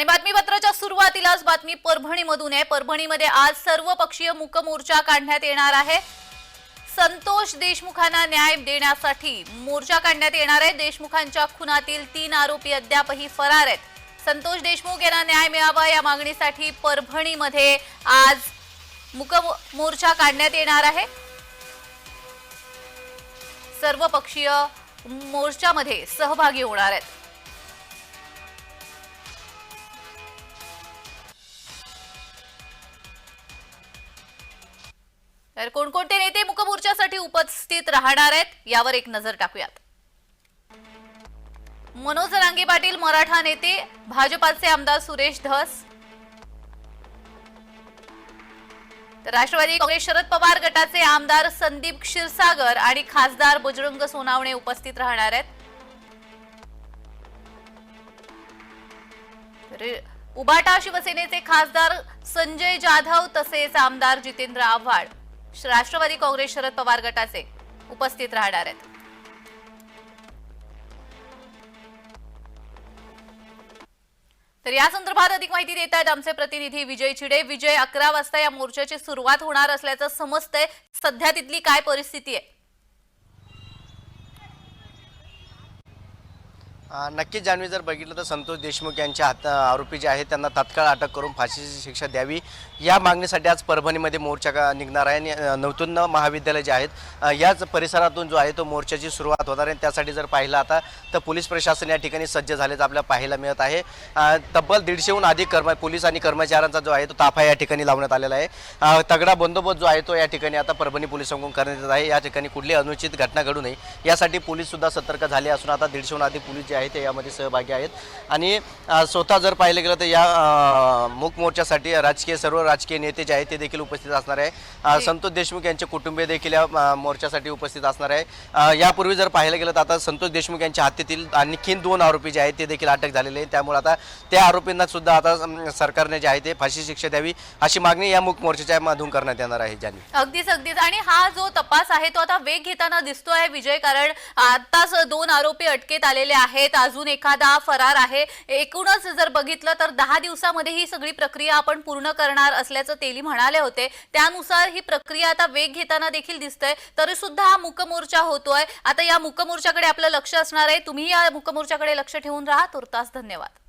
आणि बातमीपत्राच्या सुरुवातीलाच बातमी परभणीमधून आहे. परभणीमध्ये आज सर्वपक्षीय मुकमोर्चा काढण्यात येणार आहे. संतोष देशमुखांना न्याय देण्यासाठी मोर्चा काढण्यात येणार आहे. देशमुखांच्या खुनातील तीन आरोपी अद्यापही फरार आहेत. संतोष देशमुख यांना न्याय मिळावा या मागणीसाठी परभणीमध्ये आज मूक मोर्चा काढण्यात येणार आहे. सर्वपक्षीय मोर्चामध्ये सहभागी होणार आहेत. तर कोणकोणते नेते मुकमोर्चासाठी उपस्थित राहणार आहेत यावर एक नजर टाकूयात. मनोज रांगे पाटील मराठा नेते भाजपाचे आमदार सुरेश धस. तर राष्ट्रवादी काँग्रेस शरद पवार गटाचे आमदार संदीप क्षीरसागर आणि खासदार बजरंग सोनावणे उपस्थित राहणार आहेत. उबाटा शिवसेनेचे खासदार संजय जाधव तसेच आमदार जितेंद्र आव्हाड. राष्ट्रवादी काँग्रेस शरद पवार गटाचे उपस्थित राहणार आहेत. तर या संदर्भात अधिक माहिती देत आहेत आमचे प्रतिनिधी विजय चिडे. विजय अकरा वाजता या मोर्चाची सुरुवात होणार असल्याचं समजतंय. सध्या तिथली काय परिस्थिती आहे? नक्कीच जान्हवी जर बघितलं तर संतोष देशमुख यांच्या हात आरोपी जे आहेत त्यांना तात्काळ अटक करून फाशीची शिक्षा द्यावी. या मागणीसाठी आज परभणीमध्ये मोर्चा का- निघणार आहे आणि नवतुन महाविद्यालय जे आहेत याच परिसरातून जो आहे तो मोर्चाची सुरुवात होणार आहे. त्यासाठी जर पाहिलं आता तर पोलीस प्रशासन या ठिकाणी सज्ज झाल्याचं आपल्याला पाहायला मिळत आहे. तब्बल दीडशेहून अधिक कर्म पोलीस आणि कर्मचाऱ्यांचा जो आहे तो ताफा या ठिकाणी लावण्यात आलेला आहे. तगडा बंदोबस्त जो आहे तो या ठिकाणी आता परभणी पोलिसांकडून करण्यात येत आहे. या ठिकाणी कुठली अनुचित घटना घडू नये. यासाठी पोलीससुद्धा सतर्क झाले असून आता दीडशेहून अधिक पोलीस जे आहेत ते यामध्ये सहभागी आहेत. आणि स्वतः जर पाहिलं गेलं तर या मूक मोर्चासाठी राजकीय सर्व राजकीय नेते जे आहेत ते देखील उपस्थित असणार आहे. संतोष देशमुख यांचे कुटुंबीय देखील या मोर्चासाठी उपस्थित असणार आहे. यापूर्वी जर पाहिलं गेलं तर आता संतोष देशमुख यांच्या हत्येतील आणखीन दोन आरोपी जे आहेत ते देखील अटक झालेले आहेत. त्यामुळे आता त्या आरोपींना सुद्धा आता सरकारने जे आहे ते फाशी शिक्षा द्यावी अशी मागणी या मूक मोर्चाच्या मधून करण्यात येणार आहे ज्यांनी. अगदीच अगदीच. आणि हा जो तपास आहे तो आता वेग घेताना दिसतोय विजय. कारण आताच दोन आरोपी अटकेत आलेले आहेत. अजून एखादा फरार आहे. एकूणच जर बघितलं तर दहा दिवसामध्ये ही सगळी प्रक्रिया आपण पूर्ण करणार असल्याचं तेली म्हणाले होते. त्यानुसार ही प्रक्रिया आता वेग घेताना देखील दिसतंय. तरी सुद्धा हा मुकमोर्चा होतोय. आता या मुकमोर्चाकडे आपलं लक्ष असणार आहे. तुम्ही या मुकमोर्चाकडे लक्ष ठेवून राहा. तुर्तास धन्यवाद.